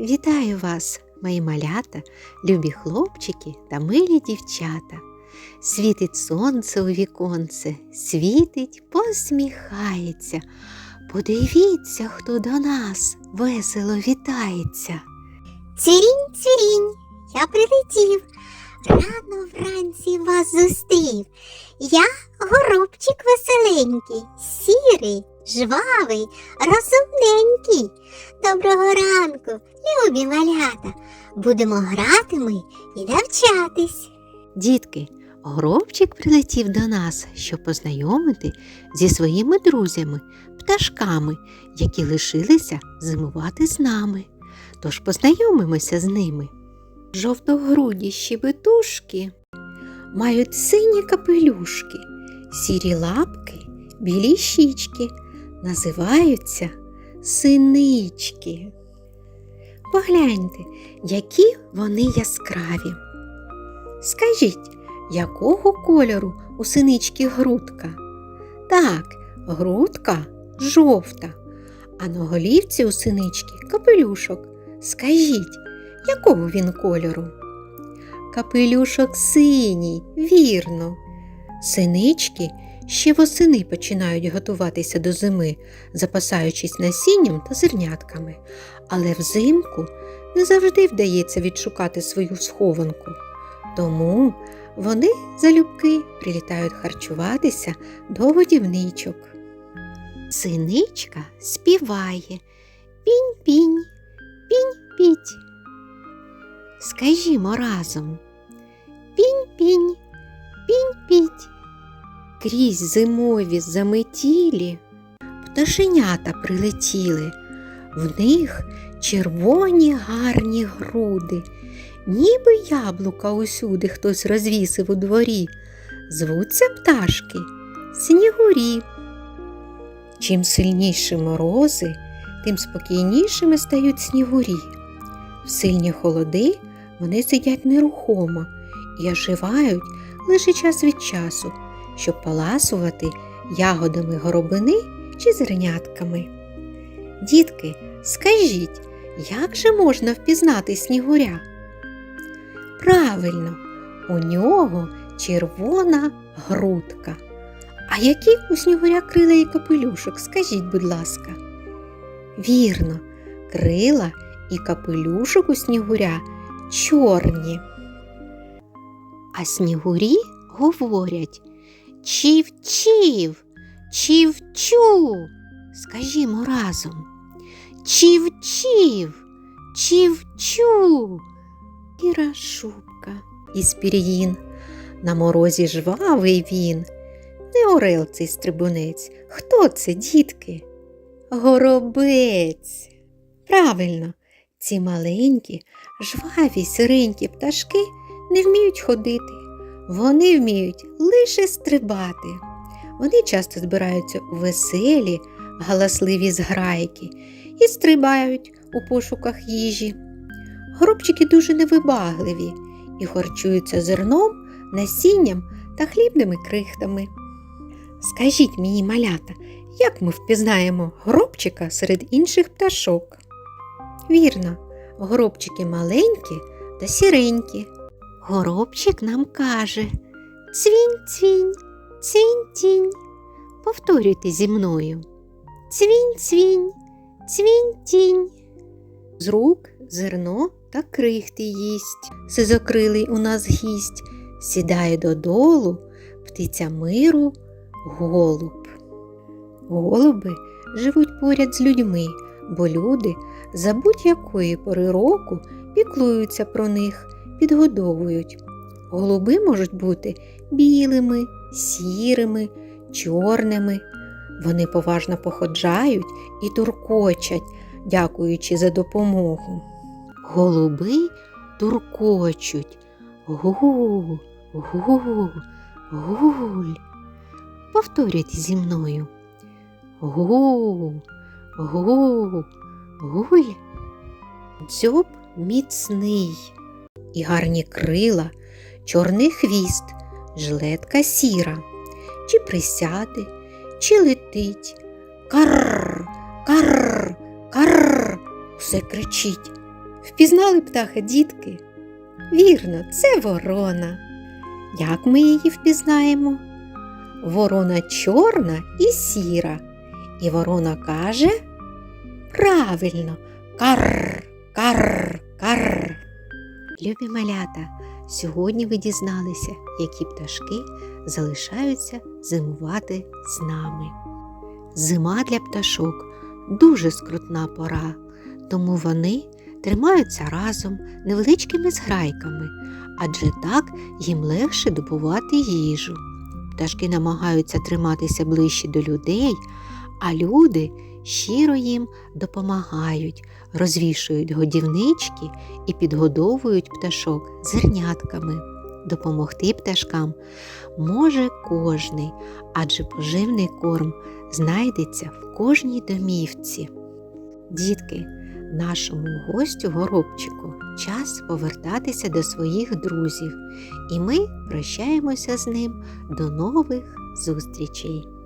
Вітаю вас, мої малята, любі хлопчики та милі дівчата. Світить сонце у віконце, світить, посміхається. Подивіться, хто до нас весело вітається. Цвірінь, цвірінь, я прилетів. Рано вранці вас зустрів. Я горобчик веселенький, сірий, жвавий, розумненький. Доброго ранку, любі малята. Будемо грати ми і навчатись. Дітки, Горобчик прилетів до нас, щоб познайомити зі своїми друзями, пташками, які лишилися зимувати з нами. Тож познайомимося з ними. Жовтогруді щебетушки мають сині капелюшки, сірі лапки, білі щічки, називаються синички. Погляньте, які вони яскраві. Скажіть, якого кольору у синички грудка? Так, грудка жовта, а на голівці у синички капелюшок. Скажіть, якого він кольору? Капелюшок синій, вірно. Синички ще восени починають готуватися до зими, запасаючись насінням та зернятками, але взимку не завжди вдається відшукати свою схованку. Тому вони залюбки прилітають харчуватися до годівничок. Синичка співає пінь-пінь, пінь-піть. Скажімо разом пінь-пінь, пінь-піть. Крізь зимові заметілі пташенята прилетіли, в них червоні гарні груди, ніби яблука усюди хтось розвісив у дворі. Звуться пташки снігурі. Чим сильніші морози, тим спокійнішими стають снігурі. В сильні холоди вони сидять нерухомо і оживають лише час від часу, щоб поласувати ягодами горобини чи зернятками. Дітки, скажіть, як же можна впізнати снігуря? Правильно, у нього червона грудка. А які у снігуря крила і капелюшок, скажіть, будь ласка. Вірно, крила і капелюшок у снігуря чорні. А снігурі говорять чів-чів, чів-чу. Скажімо разом. Чів-чів, чів-чу. Іра шубка із пір'їн. На морозі жвавий він. Не орел цей стрибунець. Хто це, дітки? Горобець. Правильно, ці маленькі, жваві сиренькі пташки не вміють ходити. Вони вміють лише стрибати. Вони часто збираються у веселі, галасливі зграйки і стрибають у пошуках їжі. Горобчики дуже невибагливі і харчуються зерном, насінням та хлібними крихтами. Скажіть мені, малята, як ми впізнаємо горобчика серед інших пташок? Вірно, горобчики маленькі та сіренькі. Горобчик нам каже Цвінь, цвінь, цвінь, тінь. Повторюйте зі мною. Цвінь, цвінь, цвінь, тінь. З рук зерно та крихти їсть. Сизокрилий у нас гість, сідає додолу, птиця миру, голуб. Голуби живуть поряд з людьми, бо люди за будь-якої пори року піклуються про них, підгодовують. Голуби можуть бути білими, сірими, чорними. Вони поважно походжають і туркочать, дякуючи за допомогу. Голуби туркочуть. Гу, гу, гуль. Повторюйте зі мною. Гу, гу, гуль. Дзьоб міцний і гарні крила, чорний хвіст, жилетка сіра, чи присяде, чи летить. Карр, карр, карр, усе кричить. Впізнали птаха, дітки? Вірно, це ворона. Як ми її впізнаємо? Ворона чорна і сіра. І ворона каже правильно карр, карр. Любі малята, сьогодні ви дізналися, які пташки залишаються зимувати з нами. Зима для пташок дуже скрутна пора, тому вони тримаються разом невеличкими зграйками, адже так їм легше добувати їжу. Пташки намагаються триматися ближче до людей, а люди щиро їм допомагають, розвішують годівнички і підгодовують пташок зернятками. Допомогти пташкам може кожний, адже поживний корм знайдеться в кожній домівці. Дітки, нашому гостю горобчику час повертатися до своїх друзів, і ми прощаємося з ним до нових зустрічей.